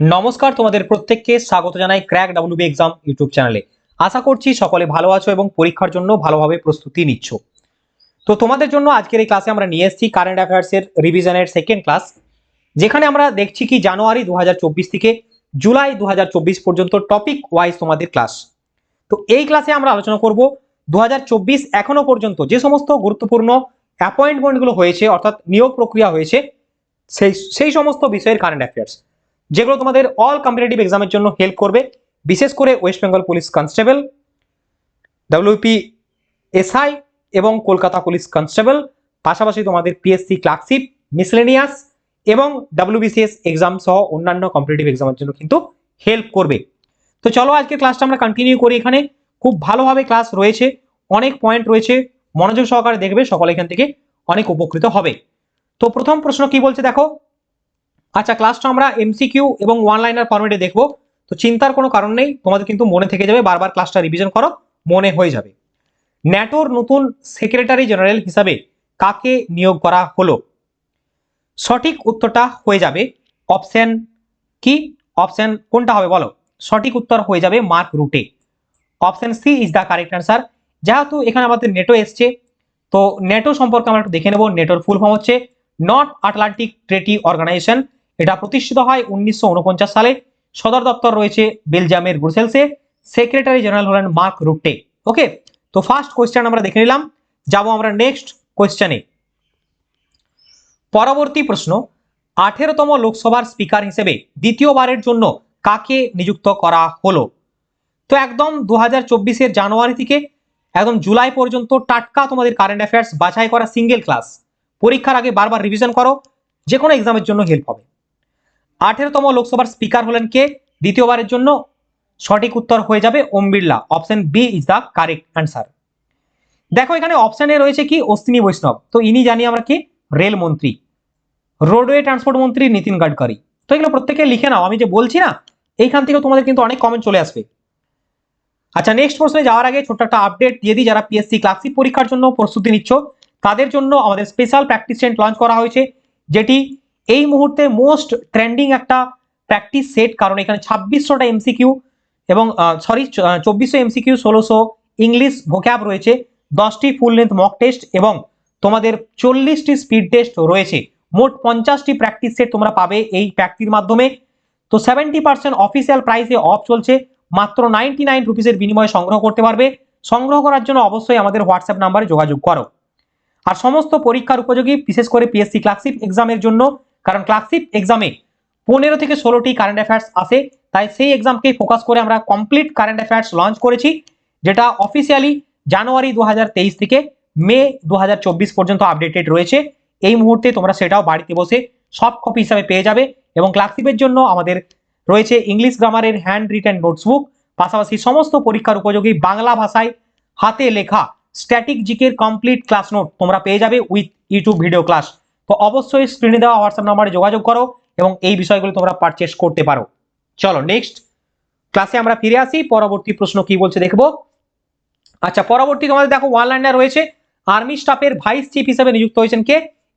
নমস্কার তোমাদের প্রত্যেককে, স্বাগত জানাই ক্র্যাক ডাব্লিউবি এক্সাম ইউটিউব চ্যানেলে। আশা করছি সকলে ভালো আছো এবং পরীক্ষার জন্য ভালোভাবে প্রস্তুতি নিচ্ছ। তো তোমাদের জন্য আজকের এই ক্লাসে আমরা নিয়ে এসেছি কারেন্ট অ্যাফেয়ার্সের রিভিশনের সেকেন্ড ক্লাস যেখানে আমরা দেখছি কি জানুয়ারি দু হাজার চব্বিশ থেকে জুলাই দু হাজার চব্বিশ পর্যন্ত টপিক ওয়াইজ তোমাদের ক্লাস তো এই ক্লাসে আমরা আলোচনা করব দু এখনও পর্যন্ত যে সমস্ত গুরুত্বপূর্ণ অ্যাপয়েন্টমেন্টগুলো হয়েছে, অর্থাৎ নিয়োগ প্রক্রিয়া হয়েছে, সেই সেই সমস্ত বিষয়ের কারেন্ট অ্যাফেয়ার্স যেগুলো তোমাদের অল কম্পিটিটিভ এক্সামের জন্য হেল্প করবে। বিশেষ করে West Bengal police constable WP SI এবং কলকাতা পুলিশ কনস্টেবল পাশাপাশি তোমাদের পিএসসি ক্লার্কশিপ মিসলেনিয়াস এবং ডাব্লিউবিসিএস এক্সাম সহ অন্যান্য কম্পিটিটিভ এক্সামের জন্য কিন্তু হেল্প করবে। তো চলো আজকের ক্লাসটা আমরা কন্টিনিউ করি এখানে। খুব ভালোভাবে ক্লাস রয়েছে, অনেক পয়েন্ট রয়েছে, মনোযোগ সহকারে দেখবে, সকলে এখান থেকে অনেক উপকৃত হবে। তো প্রথম প্রশ্ন কি বলছে দেখো? আচ্ছা ক্লাসটা আমরা এমসিকিউ এবং ওয়ান লাইনার ফর্মেটে দেখব। তো চিন্তার কোনো কারণ নেই, তোমাদের কিন্তু মনে থেকে যাবে, বারবার ক্লাসটা রিভিশন করো, মনে হয়ে যাবে। ন্যাটোর নতুন সেক্রেটারি জেনারেল হিসাবে কাকে নিয়োগ করা হলো? সঠিক উত্তরটা হয়ে যাবে অপশান কি? অপশান কোনটা হবে বলো? সঠিক উত্তর হয়ে যাবে Mark Rutte option C is the correct answer যেহেতু এখানে আমাদের নেটো এসছে, তো নেটো সম্পর্কে আমরা একটু দেখে নেব। নেটোর ফুল ফর্ম হচ্ছে নর্থ আটলান্টিক ট্রেটি অর্গানাইজেশন এটা প্রতিষ্ঠিত হয় উনিশশো উনপঞ্চাশ সালে। সদর দপ্তর রয়েছে বেলজিয়ামের ব্রুসেলসে। সেক্রেটারি জেনারেল হলেন মার্ক রুটে। ওকে? তো ফার্স্ট কোয়েশ্চেন আমরা দেখে নিলাম। যাব আমরা নেক্সট কোয়েশ্চেনে পরবর্তী প্রশ্ন, আঠেরোতম লোকসভার স্পিকার হিসেবে দ্বিতীয়বারের জন্য কাকে নিযুক্ত করা হলো? তো একদম দু হাজার জানুয়ারি থেকে একদম জুলাই পর্যন্ত টাটকা তোমাদের কারেন্ট অ্যাফেয়ার্স বাছাই করা সিঙ্গেল ক্লাস পরীক্ষার আগে বারবার রিভিশন করো। যে কোনো এক্সামের জন্য হেল্প হবে। আঠেরোতম লোকসভার স্পিকার হলেন কে? দ্বিতীয়বারের জন্য সঠিক উত্তর হয়ে যাবে Om Birla. Option B is the correct answer. দেখো, এখানে অপশানে রয়েছে কি? অশ্বিনী বৈষ্ণব। তো ইনি জানি আমরা কি? রেল মন্ত্রী। রোডওয়ে ট্রান্সপোর্ট মন্ত্রী নীতিন গাডকারি। তো এগুলো প্রত্যেকে লিখে নাও। আমি যে বলছি না, এইখান থেকে তোমাদের কিন্তু অনেক কমেন্ট চলে আসবে। আচ্ছা নেক্সট প্রশ্নে যাওয়ার আগে ছোট্ট একটা আপডেট দিয়ে দিই। যারা পিএসসি ক্লাসিক পরীক্ষার জন্য প্রস্তুতি নিচ্ছ, তাদের জন্য আমাদের স্পেশাল প্র্যাকটিস সেট লঞ্চ করা হয়েছে, যেটি এই মুহূর্তে মোস্ট ট্রেন্ডিং একটা প্র্যাকটিস সেট কারণ এখানে ছাব্বিশশোটা এমসিকিউ এবং সরি চব্বিশশো এমসিকিউ ষোলোশো ইংলিশ ভোক্যাব রয়েছে, দশটি ফুল লেন্থ মক টেস্ট এবং তোমাদের চল্লিশটি স্পিড টেস্ট রয়েছে। মোট পঞ্চাশটি প্র্যাকটিস সেট তোমরা পাবে এই প্র্যাকটির মাধ্যমে। তো সেভেন্টি পার্সেন্ট অফিসিয়াল প্রাইসে অফ চলছে, মাত্র নাইনটি নাইন রুপিসের বিনিময়ে সংগ্রহ করতে পারবে। সংগ্রহ করার জন্য অবশ্যই আমাদের হোয়াটসঅ্যাপ নাম্বারে যোগাযোগ করো। আর সমস্ত পরীক্ষার উপযোগী, বিশেষ করে পিএসসি ক্লাসিক এক্সামের জন্য কারণ ক্লাসিক এক্সামে পনেরো থেকে ষোলোটি কারেন্ট অ্যাফেয়ার্স আসে তাই সেই এক্সামকে ফোকাস করে আমরা কমপ্লিট কারেন্ট অ্যাফেয়ার্স লঞ্চ করেছি, যেটা অফিসিয়ালি জানুয়ারি দু হাজার তেইশ থেকে মে দু হাজার চব্বিশ পর্যন্ত আপডেটেড রয়েছে। এই মুহূর্তে তোমরা সেটাও বাড়িতে বসে সফট কপি হিসাবে পেয়ে যাবে এবং ক্লাসিপের জন্য আমাদের রয়েছে ইংলিশ গ্রামারের হ্যান্ড রিটেন নোটসবুক পাশাপাশি সমস্ত পরীক্ষার উপযোগী বাংলা ভাষায় হাতে লেখা স্ট্যাটিক জিকের কমপ্লিট ক্লাস নোট তোমরা পেয়ে যাবে উইথ ইউটিউব ভিডিও ক্লাস তো অবশ্যই স্ক্রিনে দেওয়া হোয়াটসঅ্যাপ নাম্বারে যোগাযোগ করো এবং এই বিষয়গুলো তোমরা পারচেস করতে পারো। চলো নেক্সট ক্লাসে আমরা ফিরে আসি, পরবর্তী প্রশ্ন কি বলছে দেখব। আচ্ছা পরবর্তী তোমাদের দেখো ওয়ান লাইনার রয়েছে। আর্মি স্টাফের ভাইস চিফ হিসেবে নিযুক্ত হয়েছেন কে?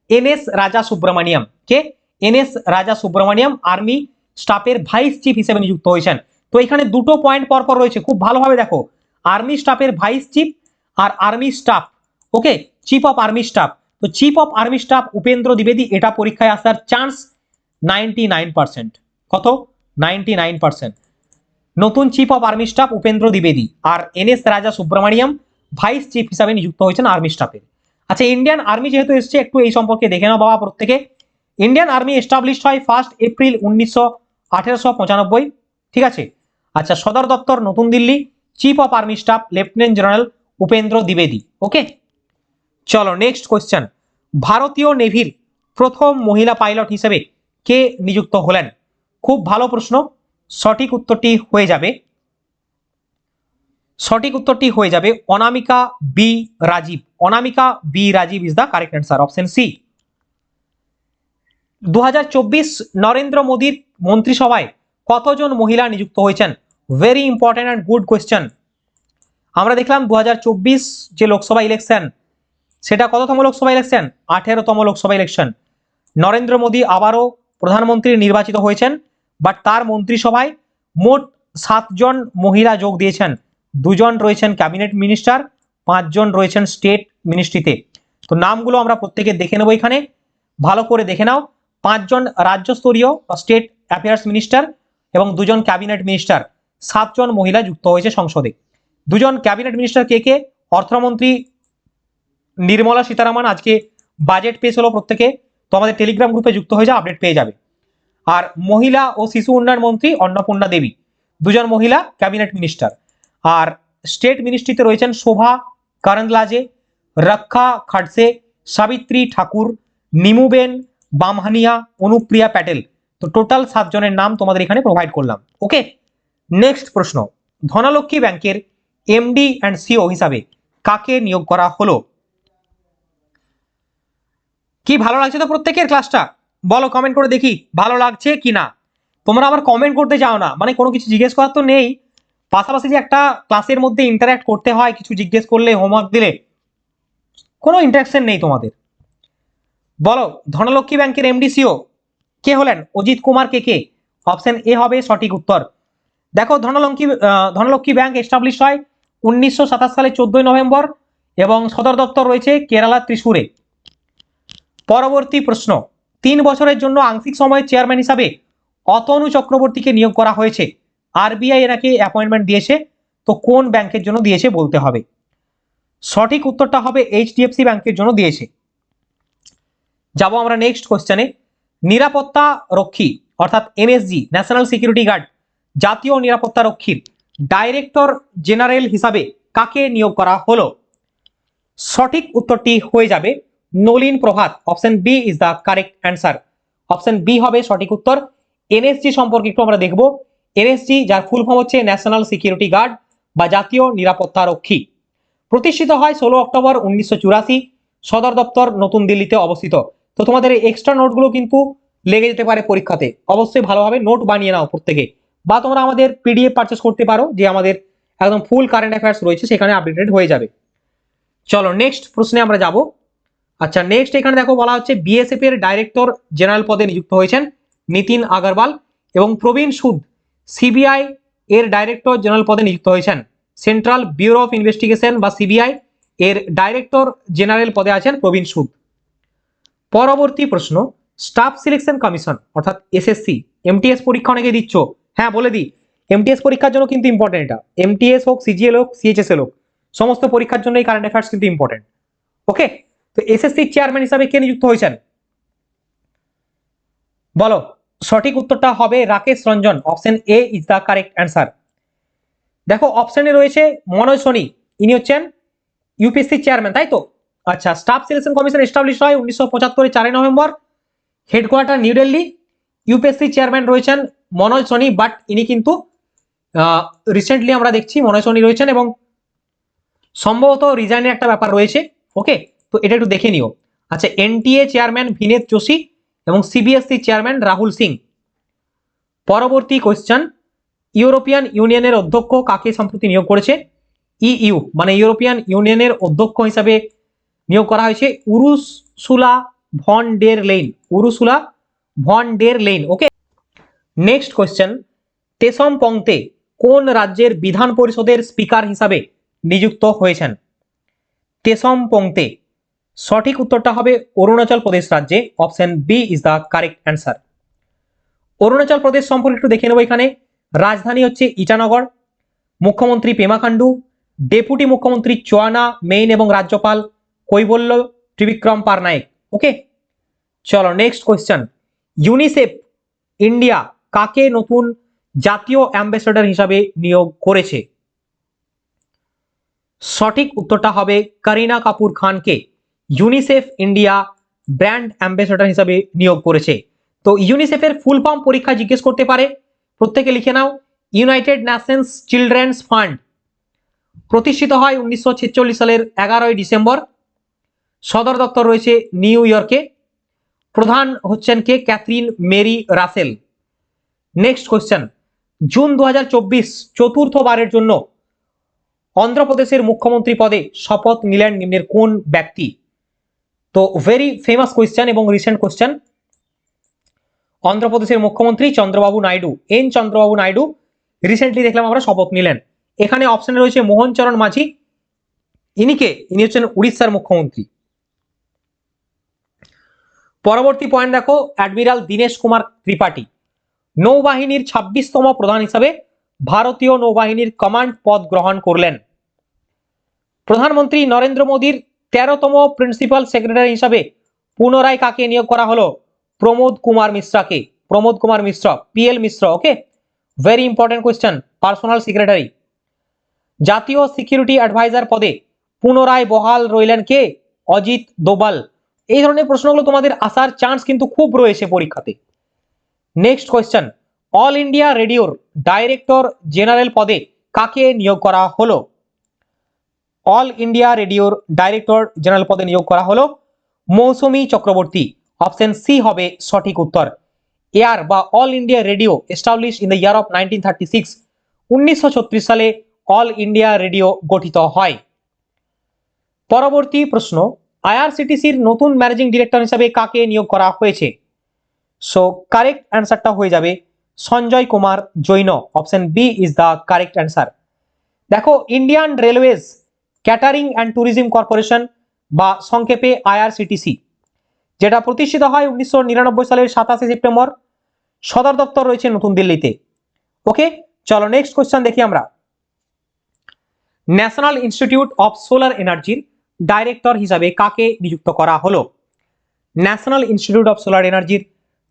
এন এস রাজা সুব্রমণিয়াম কে? N S Raja Subramaniam army স্টাফের ভাইস চিফ হিসেবে নিযুক্ত হয়েছেন। তো এখানে দুটো পয়েন্ট পরপর রয়েছে, খুব ভালোভাবে দেখো। আর্মি স্টাফের vice chief R army staff okay chief of army staff তো chief of army staff Upendra দ্বিবেদী এটা পরীক্ষায় আসার চান্স নাইনটি কত? নাইনটি নতুন chief of army staff Upendra দ্বিবেদী R N S Raja Subramaniam vice chief হিসাবে নিযুক্ত হয়েছেন আর্মি স্টাফের আচ্ছা ইন্ডিয়ান আর্মি যেহেতু এসছে, একটু এই সম্পর্কে দেখে নাও বাবা প্রত্যেকে। ইন্ডিয়ান আর্মি এস্টাবলিশড হয় ফার্স্ট এপ্রিল উনিশশো আঠেরোশো পঁচানব্বই। ঠিক আছে? আচ্ছা সদর দপ্তর নতুন Delhi chief of army staff lieutenant general Upendra দ্বিবেদী okay চলো নেক্সট কোয়েশ্চেন ভারতীয় নেভির প্রথম মহিলা পাইলট হিসেবে কে নিযুক্ত হলেন? খুব ভালো প্রশ্ন। সঠিক উত্তরটি হয়ে যাবে। সঠিক উত্তরটি হয়ে যাবে Anamika B Rajeev. Anamika B Rajeev is the correct answer option C দু হাজার চব্বিশ নরেন্দ্র মোদীর মন্ত্রিসভায় কতজন মহিলা নিযুক্ত হয়েছেন? Very important and good question আমরা দেখলাম দু হাজার চব্বিশ যে লোকসভা ইলেকশন সেটা কততম লোকসভা ইলেকশন আঠেরোতম লোকসভা ইলেকশন নরেন্দ্র মোদী আবারও প্রধানমন্ত্রী নির্বাচিত হয়েছেন বাট তার মন্ত্রিসভায় মোট সাতজন মহিলা যোগ দিয়েছেন। দুজন রয়েছেন ক্যাবিনেট মিনিস্টার পাঁচজন রয়েছেন স্টেট মিনিস্ট্রিতে তো। নামগুলো আমরা প্রত্যেকে দেখে নেব এখানে। ভালো করে দেখে নাও। পাঁচজন রাজ্যস্তরীয় স্টেট অ্যাফেয়ার্স মিনিস্টার এবং দুজন ক্যাবিনেট মিনিস্টার সাতজন মহিলা যুক্ত হয়েছে সংসদে। দুজন ক্যাবিনেট মিনিস্টার কে কে? অর্থমন্ত্রী নির্মলা সীতারামন আজকে বাজেট পেশ হলো প্রত্যেকে। তো আমাদের টেলিগ্রাম গ্রুপে যুক্ত হয়ে যাও আপডেট পেয়ে যাবে। আর মহিলা ও শিশু উন্নয়ন মন্ত্রী অন্নপূর্ণা দেবী, দুজন মহিলা ক্যাবিনেট মিনিস্টার আর স্টেট মিনিস্ট্রিতে রয়েছেন শোভা কারন্দলাজে রক্ষা খাডসে, সাবিত্রী ঠাকুর নিমুবেন বামহানিয়া, অনুপ্রিয়া প্যাটেল। তো টোটাল সাতজনের নাম তোমাদের এখানে প্রোভাইড করলাম। ওকে নেক্সট প্রশ্ন। ধনলক্ষ্মী ব্যাংকের এমডি অ্যান্ড সিও হিসাবে কাকে নিয়োগ করা হলো? কি ভালো লাগছে তো প্রত্যেকের ক্লাসটা বলো কমেন্ট করে দেখি ভালো লাগছে কি না। তোমরা আবার কমেন্ট করতে যাও না মানে কোনো কিছু জিজ্ঞেস করার তো নেই। পাশাপাশি যে একটা ক্লাসের মধ্যে ইন্টারাক্ট করতে হয়, কিছু জিজ্ঞেস করলে হোমওয়ার্ক দিলে, কোনো ইন্টারাকশন নেই তোমাদের। বলো, ধনলক্ষ্মী ব্যাংকের এমডিসিও কে হলেন? অজিত কুমার কে কে? অপশন এ হবে সঠিক উত্তর। দেখো, ধনলক্ষ্মী ধনলক্ষ্মী ব্যাংক এস্টাবলিশ হয় উনিশশো সাতাশ সালে চোদ্দই নভেম্বর এবং সদর দপ্তর রয়েছে কেরালা ত্রিশূরে। পরবর্তী প্রশ্ন, তিন বছরের জন্য আংশিক সময়ের চেয়ারম্যান হিসাবে অতনু চক্রবর্তীকে নিয়োগ করা হয়েছে। আরবিআই এনাকে অ্যাপয়েন্টমেন্ট দিয়েছে? তো কোন ব্যাংকের জন্য দিয়েছে বলতে হবে। সঠিক উত্তরটা হবে এইচডিএফসি ব্যাংকের জন্য দিয়েছে। যাব আমরা নেক্সট কোশ্চেনে নিরাপত্তা রক্ষী, অর্থাৎ এনএসজি ন্যাশনাল সিকিউরিটি গার্ড জাতীয় নিরাপত্তা রক্ষীর ডাইরেক্টর জেনারেল হিসাবে কাকে নিয়োগ করা হলো? সঠিক উত্তরটি হয়ে যাবে Nalin Prabhat option B is the correct answer option B হবে সঠিক উত্তর। এনএসজি সম্পর্কে একটু আমরা দেখব। এনএসজি যার ফুল ফর্ম হচ্ছে ন্যাশনাল সিকিউরিটি গার্ড বা জাতীয় নিরাপত্তা রক্ষী। প্রতিষ্ঠিত হয় ষোলো অক্টোবর উনিশশো চুরাশি। সদর দপ্তর নতুন দিল্লিতে অবস্থিত। তো তোমাদের এই এক্সট্রা নোটগুলো কিন্তু লেগে যেতে পারে পরীক্ষাতে। অবশ্যই ভালোভাবে নোট বানিয়ে নাও প্রত্যেকে। বা তোমরা আমাদের পিডিএফ পারচেস করতে পারো, যে আমাদের একদম ফুল কারেন্ট অ্যাফেয়ার্স রয়েছে, সেখানে আপডেটেড হয়ে যাবে। চলো নেক্সট প্রশ্নে আমরা যাব। আচ্ছা নেক্সট এখানে দেখো বলা হচ্ছে বিএসএফ এর ডাইরেক্টর জেনারেল পদে নিযুক্ত হয়েছেন নিতিন আগরওয়াল এবং প্রবীণ সুদ সিবিআই এর ডাইরেক্টর জেনারেল পদে নিযুক্ত হয়েছেন। সেন্ট্রাল ব্যুরো অফ ইনভেস্টিগেশন বা সিবিআই এর ডাইরেক্টর জেনারেল পদে আছেন প্রবীণ সুদ। পরবর্তী প্রশ্ন স্টাফ সিলেকশন কমিশন অর্থাৎ এসএসসি এমটিএস পরীক্ষা অনেকে দিচ্ছ। হ্যাঁ বলে দিই এমটিএস পরীক্ষার জন্য কিন্তু ইম্পর্টেন্ট এটা। এমটিএস হোক সিজিএল হোক সিএইচএসএল হোক, সমস্ত পরীক্ষার জন্য এই কারেন্ট অ্যাফেয়ার্স কিন্তু ইম্পর্টেন্ট ওকে তো এসএসসি চেয়ারম্যান হিসাবে কে নিযুক্ত হয়েছেন? বলো, সঠিক উত্তরটা হবে Rakesh Ranjan. Option A is the correct answer দেখো অপশনে রয়েছে মনোজ সোনি। ইনি হচ্ছেন ইউপিএসসি চেয়ারম্যান তাই তো? আচ্ছা স্টাফ সিলেকশন কমিশন এস্টাবলিশ হয় উনিশশো পঁচাত্তরের চারই November. Headquarter new Delhi UPSC chairman রয়েছেন মনোজ সোনি বাট ইনি কিন্তু রিসেন্টলি আমরা দেখছি মনোজ সোনি রয়েছেন এবং সম্ভবত রিজাইনের একটা ব্যাপার রয়েছে। ওকে তো এটা একটু দেখে নিও। আচ্ছা এনটিএ চেয়ারম্যান ভিনেত যোশী এবং সিবিএসসি চেয়ারম্যান রাহুল সিং পরবর্তী কোয়েশ্চেন ইউরোপিয়ান ইউনিয়নের অধ্যক্ষ কাকে সম্প্রতি নিয়োগ করেছে? ইইউ মানে ইউরোপিয়ান ইউনিয়নের অধ্যক্ষ হিসাবে নিয়োগ করা হয়েছে Ursula von der Leyen, Ursula von der Leyen okay next question Tesam Pongte কোন রাজ্যের বিধান পরিষদের স্পিকার হিসাবে নিযুক্ত হয়েছেন? তেসম পংতে সঠিক উত্তরটা হবে অরুণাচল প্রদেশ রাজ্যে। Option B is the correct answer Arunachal Pradesh সম্পর্কে একটু দেখে নেব এখানে। রাজধানী হচ্ছে ইটানগর। মুখ্যমন্ত্রী পেমা খান্ডু ডেপুটি মুখ্যমন্ত্রী চোয়ানা, মেইন এবং রাজ্যপাল কৈবল্য ত্রিবিক্রম পারনায়েক ওকে চলো নেক্সট কোয়েশ্চেন ইউনিসেফ ইন্ডিয়া কাকে নতুন জাতীয় অ্যাম্বাসেডর হিসাবে নিয়োগ করেছে? সঠিক উত্তরটা হবে করিনা কাপুর খানকে। ইউনিসেফ ইন্ডিয়া ব্র্যান্ড অ্যাম্বাসেডর হিসাবে নিয়োগ করেছে। তো ইউনিসেফের ফুল ফর্ম পরীক্ষা জিজ্ঞেস করতে পারে। প্রত্যেকে লিখে নাও ইউনাইটেড নেশনস চিলড্রেন্স ফান্ড প্রতিষ্ঠিত হয় উনিশশো ছেচল্লিশ সালের এগারোই ডিসেম্বর। সদর দপ্তর রয়েছে নিউ ইয়র্কে। প্রধান হচ্ছেন কে? Catherine Mary Russell. Next question. June দু চতুর্থবারের জন্য অন্ধ্রপ্রদেশের মুখ্যমন্ত্রী পদে শপথ নিলেন নিম্নের কোন ব্যক্তি? তো ভেরি ফেমাস কোয়েশ্চেন এবং রিসেন্ট কোয়েশ্চেন অন্ধ্রপ্রদেশের মুখ্যমন্ত্রী চন্দ্রবাবু নাইডু এন চন্দ্রবাবু নাইডু রিসেন্টলি দেখলাম আমরা শপথ নিলেন। এখানে অপশনে রয়েছে মোহন চরণ মাঝি, ইনি কে? ইনি হচ্ছেন উড়িষ্যার মুখ্যমন্ত্রী। পরবর্তী পয়েন্ট দেখো অ্যাডমিরাল দীনেশ কুমার ত্রিপাঠী। নৌবাহিনীর ছাব্বিশতম প্রধান হিসাবে ভারতীয় নৌবাহিনীর কমান্ড পদ গ্রহণ করলেন। প্রধানমন্ত্রী নরেন্দ্র মোদীর তেরোতম প্রিন্সিপাল সেক্রেটারি হিসাবে পুনরায় কাকে নিয়োগ করা হলো? Pramod Kumar মিশ্রাকে। Pramod Kumar Mishra P L Mishra okay very important question personal secretary জাতীয় সিকিউরিটি অ্যাডভাইজার পদে পুনরায় বহাল রইলেন কে? অজিত দোবাল। এই ধরনের প্রশ্নগুলো তোমাদের আসার চান্স কিন্তু খুব রয়েছে পরীক্ষাতে। নেক্সট কোয়েশ্চেন অল ইন্ডিয়া রেডিওর ডাইরেক্টর জেনারেল পদে কাকে নিয়োগ করা হলো? অল ইন্ডিয়া রেডিওর ডাইরেক্টর জেনারেল পদে নিয়োগ করা হলো। মৌসুমী চক্রবর্তী, অপশন সি হবে সঠিক উত্তর। এয়ার বা all India radio establish in the year of nineteen thirty six উনিশশো সালে অল ইন্ডিয়া রেডিও গঠিত হয়। পরবর্তী প্রশ্ন, আইআরসিটিসির নতুন ম্যানেজিং ডিরেক্টর হিসাবে কাকে নিয়োগ করা হয়েছে? সো কারেক্ট অ্যান্সারটা হয়ে যাবে Sanjay Kumar Jain, option B is the correct answer দেখো Indian railways catering and tourism corporation বা সংক্ষেপে আইআরসিটিসি, যেটা প্রতিষ্ঠিত হয় উনিশশো নিরানব্বই সালের সাতাশে সেপ্টেম্বর। সদর দপ্তর রয়েছে নতুন দিল্লিতে। ওকে, চলো নেক্সট কোয়েশ্চেন দেখি আমরা। ন্যাশনাল ইনস্টিটিউট অফ সোলার এনার্জির ডাইরেক্টর হিসাবে কাকে নিযুক্ত করা হলো? ন্যাশনাল ইনস্টিটিউট অফ সোলার এনার্জির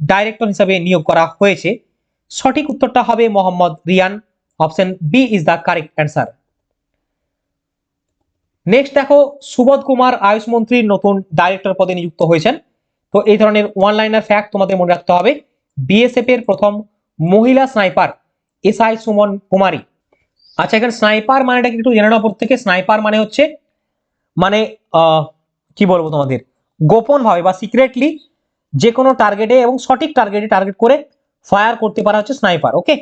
ডাইরেক্টর হিসাবে নিয়োগ করা হয়েছে। সঠিক উত্তরটা হবে Mohammad Rihan. Option B is the correct answer next দেখো, সুবোধ কুমার আয়ুষ মন্ত্রীর নতুন ডাইরেক্টর পদে নিযুক্ত হয়েছেন। তো এই ধরনের ওয়ান লাইনার ফ্যাক্ট তোমাদের মনে রাখতে হবে। বিএসএফ এর প্রথম মহিলা sniper S I Suman Kumari. আচ্ছা এখানে স্নাইপার মানেটা একটু জেনে নেওয়া থেকে স্নাইপার মানে হচ্ছে মানে কি বলব তোমাদের? গোপন ভাবে বা সিক্রেটলি যে কোনো টার্গেটে এবং সঠিক টার্গেটে টার্গেট করে ফায়ার করতে পারা হচ্ছে স্নাইপার ওকে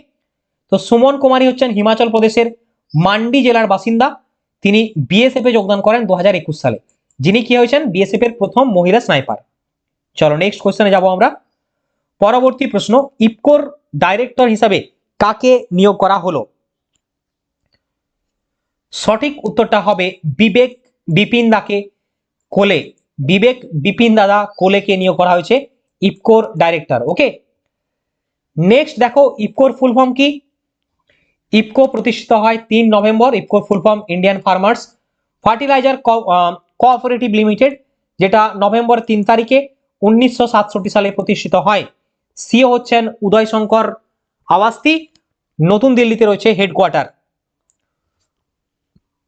তো সুমন কুমারী হচ্ছেন হিমাচল প্রদেশের মান্ডি জেলার বাসিন্দা। তিনি বিএসএফ এ যোগদান করেন দু হাজার একুশ সালে। যিনি কি হয়েছেন? বিএসএফ এর প্রথম মহিলা স্নাইপার। চলো নেক্সট কোশ্চেনে যাব আমরা। পরবর্তী প্রশ্ন ইপকোর ডাইরেক্টর হিসাবে কাকে নিয়োগ করা হলো? সঠিক উত্তরটা হবে বিবেক বিপিন দাকে কোলে। বিবেক বিপিন দাদা কোলেকে নিয়োগ করা হয়েছে ইপকোর ডাইরেক্টর ওকে নেক্সট দেখো ইপকোর ফুল ফর্ম কি? ইপকো প্রতিষ্ঠিত হয় তিন November ইপকোর full form Indian farmers. Fertiliser cooperative limited, যেটা নভেম্বর তিন তারিখে উনিশশো সাতষট্টি সালে প্রতিষ্ঠিত হয়। সিও হচ্ছেন উদয় শঙ্কর আওয়াস্তি নতুন দিল্লিতে রয়েছে হেডকোয়ার্টার।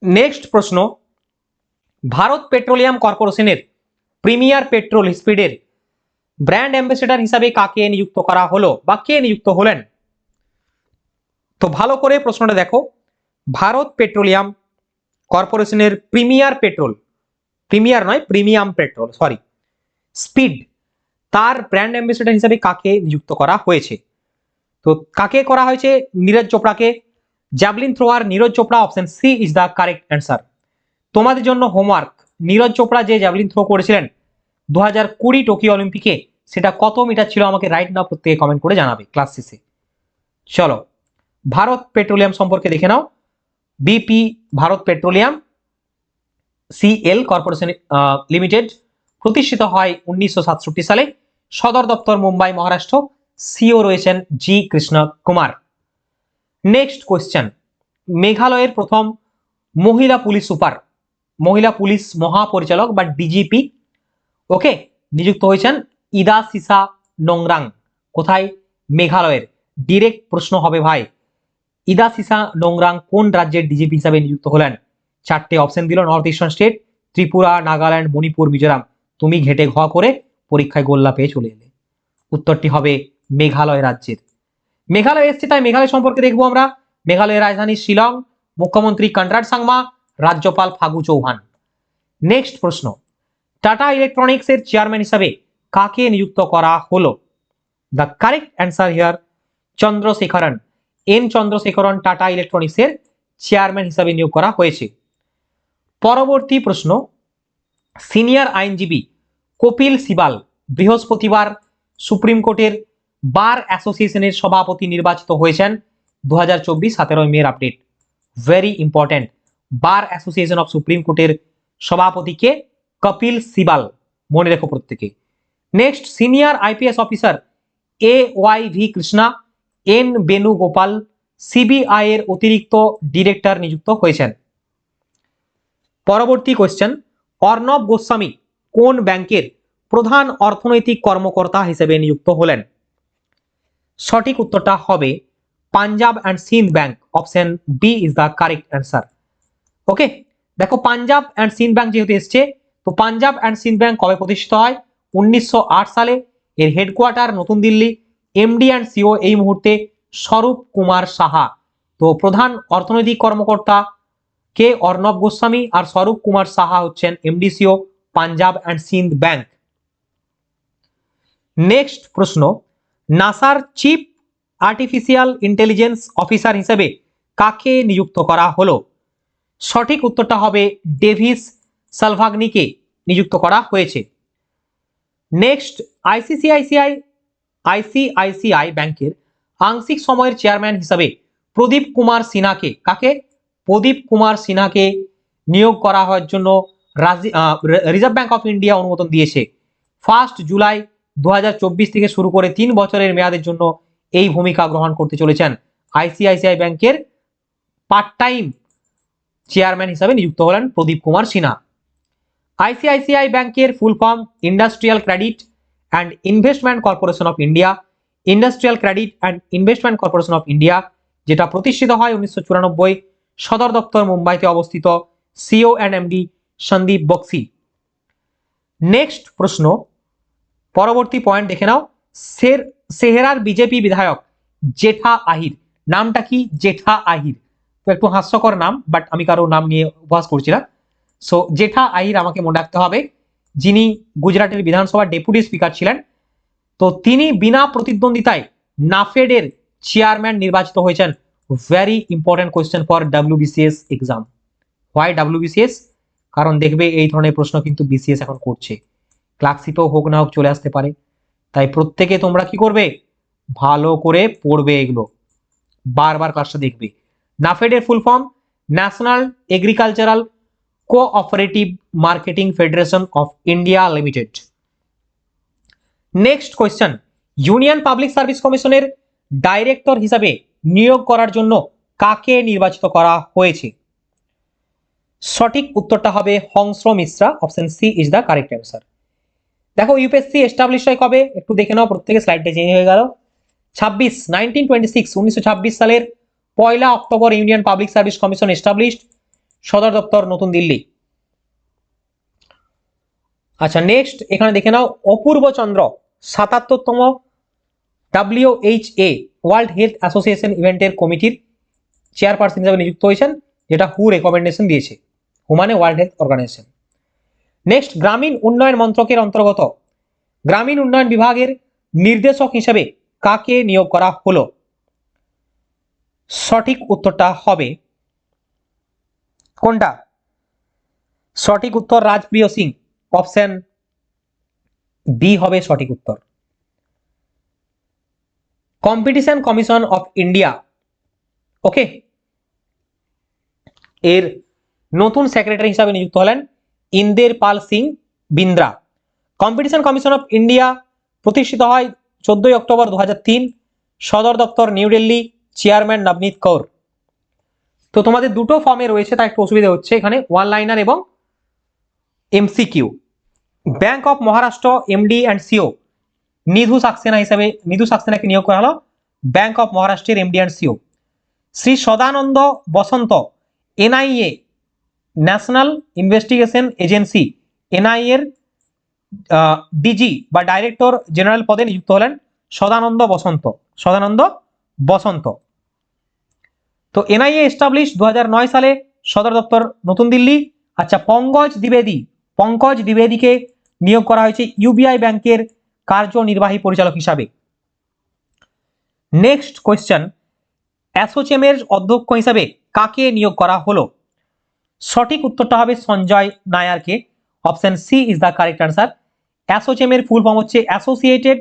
নেক্সট প্রশ্ন, ভারত পেট্রোলিয়াম কর্পোরেশনের প্রিমিয়ার পেট্রোল স্পিডের ব্র্যান্ড অ্যাম্বাসেডর হিসাবে কাকে নিযুক্ত করা হলো বা কে নিযুক্ত হলেন? তো ভালো করে প্রশ্নটা দেখো। ভারত পেট্রোলিয়াম কর্পোরেশনের প্রিমিয়ার পেট্রোল, প্রিমিয়ার নয়, প্রিমিয়াম পেট্রোল সরি স্পিড, তার ব্র্যান্ড অ্যাম্বাসেডর হিসাবে কাকে নিযুক্ত করা হয়েছে? তো কাকে করা হয়েছে? Neeraj চোপড়াকে। Javelin thrower Neeraj Chopra option C is the correct answer তোমাদের জন্য হোমওয়ার্ক নীরজ চোপড়া যে জ্যাভলিন থ্রো করেছিলেন দু হাজার কুড়ি টোকিও অলিম্পিকে সেটা কত মিটার ছিল আমাকে রাইট না প্রত্যেকে কমেন্ট করে জানাবে ক্লাস শেষে। চলো ভারত পেট্রোলিয়াম সম্পর্কে দেখে নাও। BP Bharat Petroleum, CL corporation limited, প্রতিষ্ঠিত হয় উনিশশো সাতষট্টি সালে। সদর দপ্তর মুম্বাই, মহারাষ্ট্র। সিও রয়েছেন G Krishna Kumar. Next question. মেঘালয়ের প্রথম মহিলা পুলিশ সুপার, মহিলা পুলিশ মহাপরিচালক বা ডিজিপি। ওকে, নিযুক্ত হয়েছেন ইদা সিসা নোংরাং। কোথায়? মেঘালয়ের। ডিরেক্ট প্রশ্ন হবে ভাই ইদা সিসা নোংরাং কোন রাজ্যের ডিজিপি হিসাবে নিযুক্ত হলেন? চারটে অপশন দিল north eastern state, Tripura, Nagaland, Manipur, Mizoram. তুমি ঘেটে ঘ করে পরীক্ষায় গোল্লা পেয়ে চলে এলে। উত্তরটি হবে মেঘালয় রাজ্যের। মেঘালয় এসছে, তাই মেঘালয় সম্পর্কে দেখব আমরা। মেঘালয়ের রাজধানী শিলং, মুখ্যমন্ত্রী কনরাড সাংমা, রাজ্যপাল ফাগু চৌহান। নেক্সট প্রশ্ন, টাটা ইলেকট্রনিক্স এর চেয়ারম্যান হিসাবে কাকে নিযুক্ত করা হলো? The correct answer here, Chandrasekaran. N Chandrasekaran Tata electronics এর চেয়ারম্যান হিসাবে নিয়োগ করা হয়েছে। পরবর্তী প্রশ্ন, সিনিয়র আইনজীবী কপিল সিবাল বৃহস্পতিবার সুপ্রিম কোর্টের বার অ্যাসোসিয়েশনের সভাপতি নির্বাচিত হয়েছেন দু হাজার চব্বিশ সতেরোই মের update. Very important bar association of supreme কোর্টের সভাপতিকে কপিল সিবাল, মনে রেখো প্রত্যেকে। Next senior IPS officer A Y V Krishna N Venugopal, CBI এর অতিরিক্ত ডিরেক্টর নিযুক্ত হয়েছেন। পরবর্তী কোয়েশ্চেন অর্ণব গোস্বামী কোন ব্যাংকের প্রধান অর্থনৈতিক কর্মকর্তা হিসেবে নিযুক্ত হলেন? সঠিক উত্তরটা হবে Punjab and Sindh bank. Option B is the correct answer okay দেখো, পাঞ্জাব অ্যান্ড সিন্ধ ব্যাংক যেহেতু এসছে, তো পাঞ্জাব অ্যান্ড সিন্ধ ব্যাংক কবে প্রতিষ্ঠিত হয়? উনিশশো আট সালে। এর হেডকোয়ার্টার নতুন দিল্লি। এমডি অ্যান্ড সিও এই মুহূর্তে স্বরূপ কুমার সাহা। তো প্রধান অর্থনৈতিক কর্মকর্তা কে অর্ণব গোস্বামী আর স্বরূপ কুমার সাহা হচ্ছেন MD CEO Punjab and Sindh bank next প্রশ্ন, নাসার চিফ আর্টিফিশিয়াল ইন্টেলিজেন্স অফিসার হিসেবে কাকে নিযুক্ত করা হলো? সঠিক উত্তরটা হবে ডেভিস সালভাগনিকে নিযুক্ত করা হয়েছে। নেক্সট আইসিসিআইসিআই আইসিআইসিআই ব্যাংকের আংশিক সময়ের চেয়ারম্যান হিসাবে প্রদীপ কুমার সিনহাকে, কাকে? প্রদীপ কুমার সিনহাকে নিয়োগ করা হওয়ার জন্য রিজার্ভ ব্যাংক অফ ইন্ডিয়া অনুমোদন দিয়েছে। ফার্স্ট জুলাই দু হাজার চব্বিশ থেকে শুরু করে তিন বছরের মেয়াদের জন্য এই ভূমিকা গ্রহণ করতে চলেছেন। আইসিআইসিআই ব্যাংকের পার্ট টাইম চেয়ারম্যান হিসাবে নিযুক্ত হলেন প্রদীপ কুমার সিনহা। আইসিআইসিআই ব্যাংকের full form industrial credit and investment corporation of India industrial credit and investment corporation of India যেটা প্রতিষ্ঠিত হয় উনিশশো চুরানব্বই, সদর দপ্তর মুম্বাইতে অবস্থিত CEO and MD Sandeep Bakhshi. Next প্রশ্ন, পরবর্তী পয়েন্ট দেখে নাও। সের সেহেরার বিজেপি বিধায়ক জেঠা আহির। নামটা কি? জেঠা আহির। তো একটু হাস্যকর নাম বাট আমি কারও নাম নিয়ে উপহাস করছি না। সো জেঠা আহির আমাকে মনে রাখতে হবে। যিনি গুজরাটের বিধানসভার ডেপুটি স্পিকার ছিলেন, তো তিনি বিনা প্রতিদ্বন্দ্বিতায় নাফেডের চেয়ারম্যান নির্বাচিত হয়েছেন। Very important question for WBCS exam why WBCS কারণ দেখবে এই ধরনের প্রশ্ন কিন্তু বিসিএস এখন করছে। ক্লার্কশিপেও হোক না হোক চলে আসতে পারে। তাই প্রত্যেকে তোমরা কি করবে? ভালো করে পড়বে এগুলো। বারবার ক্লাসটা দেখবে। নাফেডের full form national agricultural cooperative marketing federation of India limited next question union public service কমিশনের ডাইরেক্টর হিসাবে নিয়োগ করার জন্য কাকে নির্বাচিত করা হয়েছে? সঠিক উত্তরটা হবে Hans Mishra option C is the correct answer দেখো ইউপিএসসি এস্টাবলিশ হয় কবে? একটু দেখে নাও প্রত্যেকে স্লাইডটা চেঞ্জ হয়ে গেল। ছাব্বিশ নাইনটিন টোয়েন্টি সিক্স উনিশশো ছাব্বিশ সালের পয়লা October union public service commission established সদর দপ্তর নতুন দিল্লি। আচ্ছা নেক্সট এখানে দেখে নাও, Apurva Chandra, সাতাত্তরতম W H A world health association ইভেন্টের কমিটির চেয়ারপারসন হিসাবে নিযুক্ত হয়েছেন, যেটা হু রেকমেন্ডেশন দিয়েছে হু মানে ওয়ার্ল্ড হেলথ অর্গানাইজেশন নেক্সট গ্রামীণ উন্নয়ন মন্ত্রকের অন্তর্গত, গ্রামীণ উন্নয়ন বিভাগের নির্দেশক হিসেবে কাকে নিয়োগ করা হলো? সঠিক উত্তরটা হবে কোনটা? সঠিক উত্তর রাজপ্রিয় সিং। অপশন বি হবে সঠিক উত্তর। Competition commission of India okay এর নতুন সেক্রেটারি হিসাবে নিযুক্ত হলেন Inder Pal Singh Bindra. Competition commission of India প্রতিষ্ঠিত হয় চোদ্দই অক্টোবর দু হাজার তিন। সদর দপ্তর নিউ দিল্লি চেয়ারম্যান নবনীত কৌর। তো তোমাদের দুটো ফর্মে রয়েছে তার একটু অসুবিধা হচ্ছে। এখানে ওয়ান লাইনার এবং MCQ bank of Maharashtra MD and CEO Nidhu Saxena হিসাবে, নিধু সাক্সেনাকে নিয়োগ করা হলো ব্যাংক অফ মহারাষ্ট্রের MD and CEO Shri Sadanand Vasant NIA national investigation agency এনআইএর DG বা ডাইরেক্টর জেনারেল পদে নিযুক্ত হলেন সদানন্দ বসন্ত। সদানন্দ বসন্ত। তো এনআইএ এস্টাবলিশ দু হাজার নয় সালে সদর দপ্তর নতুন দিল্লি। আচ্ছা পঙ্কজ দ্বিবেদী, পঙ্কজ দ্বিবেদীকে নিয়োগ করা হয়েছে ইউবিআই ব্যাংকের কার্যনির্বাহী পরিচালক হিসাবে। নেক্সট কোয়েশ্চেন অ্যাসোচেমের অধ্যক্ষ হিসাবে কাকে নিয়োগ করা হলো? সঠিক উত্তরটা হবে Sanjay নায়ারকে। Option C is the correct answer অ্যাসোচেমের full form হচ্ছে associated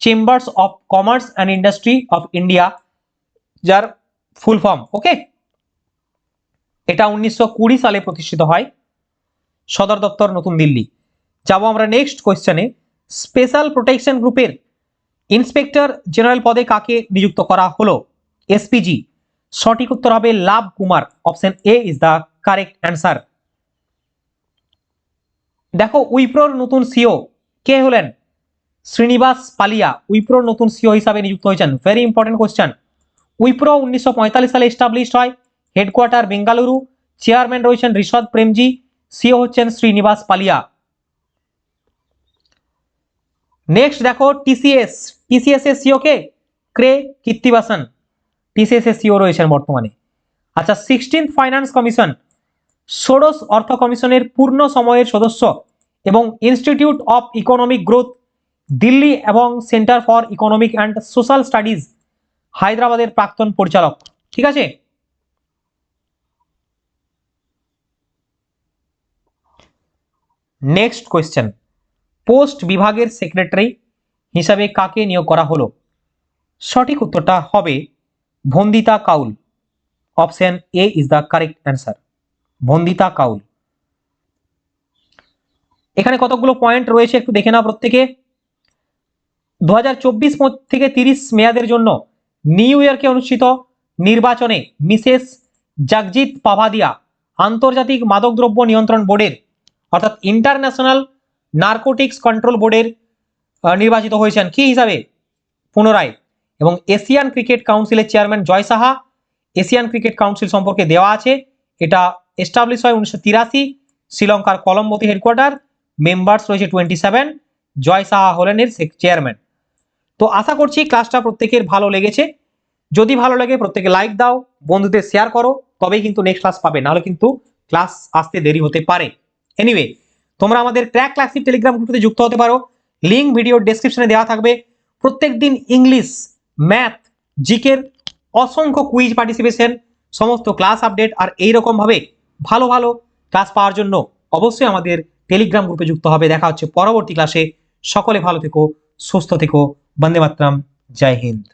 chambers of commerce and industry of India যার ফুল ফর্ম, ওকে? এটা উনিশশো কুড়ি সালে প্রতিষ্ঠিত হয় সদর দপ্তর নতুন দিল্লি। যাব আমরা নেক্সট কোয়েশ্চেনে স্পেশাল প্রোটেকশন গ্রুপের ইন্সপেক্টর জেনারেল পদে কাকে নিযুক্ত করা হলো? এসপিজি সঠিক উত্তর হবে Lav Kumar. Option A is the correct answer দেখো, উইপ্রোর নতুন সিও কে হলেন? শ্রীনিবাস পালিয়া, উইপ্রোর নতুন সিও হিসাবে নিযুক্ত হয়েছেন। ভেরি ইম্পর্টেন্ট কোয়েশ্চেন উইপ্রো উনিশশো পঁয়তাল্লিশ সালে এস্টাবলিশড হয়। হেডকোয়ার্টার বেঙ্গালুরু। চেয়ারম্যান রয়েছেন ঋষদ প্রেমজি। সিও হচ্ছেন শ্রীনিবাস পালিয়া। নেক্সট দেখো টিসিএস টিসিএস এর সিও কে? ক্রে কীর্তিবাসন। টিসিএস এর সিও রয়েছেন বর্তমানে। আচ্ছা সিক্সটিন ফাইন্যান্স কমিশন ষোড়শ অর্থ কমিশনের পূর্ণ সময়ের সদস্য এবং institute of economic growth Delhi এবং centre for economic and social studies হায়দ্রাবাদের প্রাক্তন পরিচালক। ঠিক আছে? নেক্সট কোয়েশ্চেন পোস্ট বিভাগের সেক্রেটারি হিসাবে কাকে নিয়োগ করা হলো? সঠিক উত্তরটা হবে Vandita Kaul. Option A is the correct answer Vandita Kaul. এখানে কতগুলো পয়েন্ট রয়েছে একটু দেখে নাও প্রত্যেকে। দু হাজার চব্বিশ থেকে তিরিশ মেয়াদের জন্য নিউ ইয়র্কে অনুষ্ঠিত নির্বাচনে মিসেস জাগজিৎ পাভাদিয়া আন্তর্জাতিক মাদকদ্রব্য নিয়ন্ত্রণ বোর্ডের, অর্থাৎ ইন্টারন্যাশনাল নার্কোটিক্স কন্ট্রোল বোর্ডের নির্বাচিত হয়েছেন। কি হিসাবে? পুনরায়। এবং এশিয়ান ক্রিকেট কাউন্সিলের chairman Jay Shah, Asian cricket council সম্পর্কে দেওয়া আছে। এটা এস্টাবলিশ হয় উনিশশো তিরাশি, শ্রীলঙ্কার কলম্বোতে হেডকোয়ার্টার, মেম্বার্স রয়েছে টোয়েন্টি সেভেন জয় সাহা হলেন এর চেয়ারম্যান। তো আশা করছি ক্লাসটা প্রত্যেকের ভালো লেগেছে। যদি ভালো লাগে প্রত্যেকে লাইক দাও, বন্ধুদের শেয়ার করো, তবেই কিন্তু নেক্সট ক্লাস পাবে, নাহলে কিন্তু ক্লাস আসতে দেরি হতে পারে। এনিওয়ে তোমরা আমাদের ক্র্যাক ক্লাসিক টেলিগ্রাম গ্রুপে যুক্ত হতে পারো। লিঙ্ক ভিডিও ডেসক্রিপশনে দেওয়া থাকবে। প্রত্যেক দিন ইংলিশ ম্যাথ জিকের অসংখ্য কুইজ পার্টিসিপেশন সমস্ত ক্লাস আপডেট আর এইরকম ভাবে ভালো ভালো ক্লাস পাওয়ার জন্য অবশ্যই আমাদের টেলিগ্রাম গ্রুপে যুক্ত হবে। দেখা হচ্ছে পরবর্তী ক্লাসে সকলে ভালো থেকো। সুস্থ থেকো বন্দে মাতরম জয় হিন্দ